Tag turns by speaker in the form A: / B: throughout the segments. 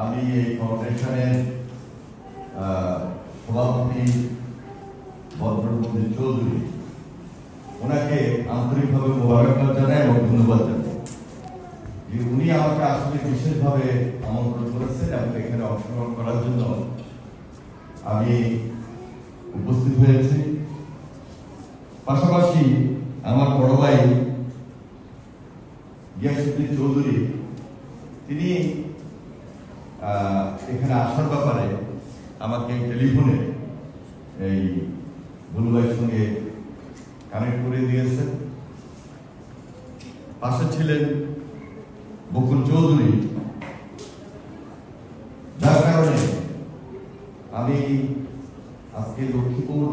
A: আমি এই ফাউন্ডেশনের সভাপতি ভদ্রপতি চৌধুরী, ওনাকে আন্তরিকভাবে মোবারকবাদ জানাই এবং ধন্যবাদ জানাই। উনি আমাকে আসলে বিশেষভাবে আমন্ত্রণ করেছেন এবং এখানে অংশগ্রহণ করার জন্য আমি উপস্থিত হয়েছি। পাশাপাশি আমার বড় ভাই গিয়াসুদ্দিন চৌধুরী, তিনি এখানে আসার ব্যাপারে আমাকে টেলিফোনে এই বুলু ভাইয়ের সঙ্গে কানেক্ট করে দিয়েছেন পাশে ছিলেন বকুল চৌধুরী। যার কারণে আমি আজকে লক্ষ্মীপুর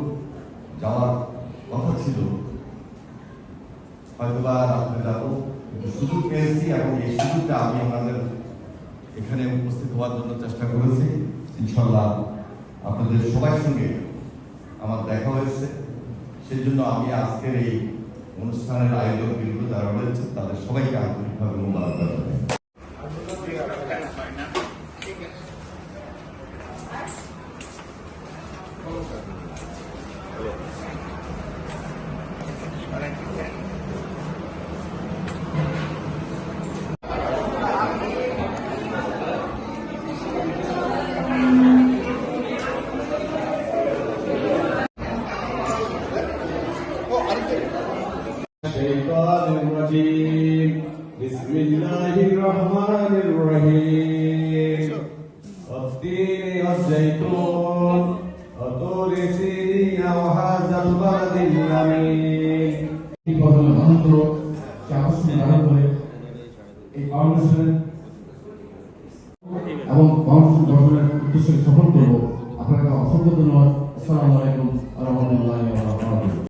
A: যাওয়ার কথা ছিল। হয়তোবা রাত্রে যাব সুযোগ পেয়েছি এবং এই সুযোগটা আমি উপস্থিত হওয়ার জন্য চেষ্টা করেছি। ইনশাল্লাহ আপনাদের সবার সঙ্গে আমার দেখা হয়েছে। সেই জন্য আমি আজকের এই অনুষ্ঠানের আয়োজক বিন্দু যারা রয়েছে তাদের সবাইকে আন্তরিকভাবে মোবারকবাদ জানাই।
B: الشيطان الرجيم بسم الله الرحمن الرحيم والتين والزيتون وطور سينين وهذا البلد الأمين
C: এই বদলে অনন্ত আকর্ষণীয় ধারণ করে এই ফাউন্ডেশনের এবং ফাউন্ডেশন গঠনের উদ্দেশ্যে সফল করবো আপনাকে অসংখ্য ধন্যবাদ আসসালামু আলাইকুম রহমতুল্লাহ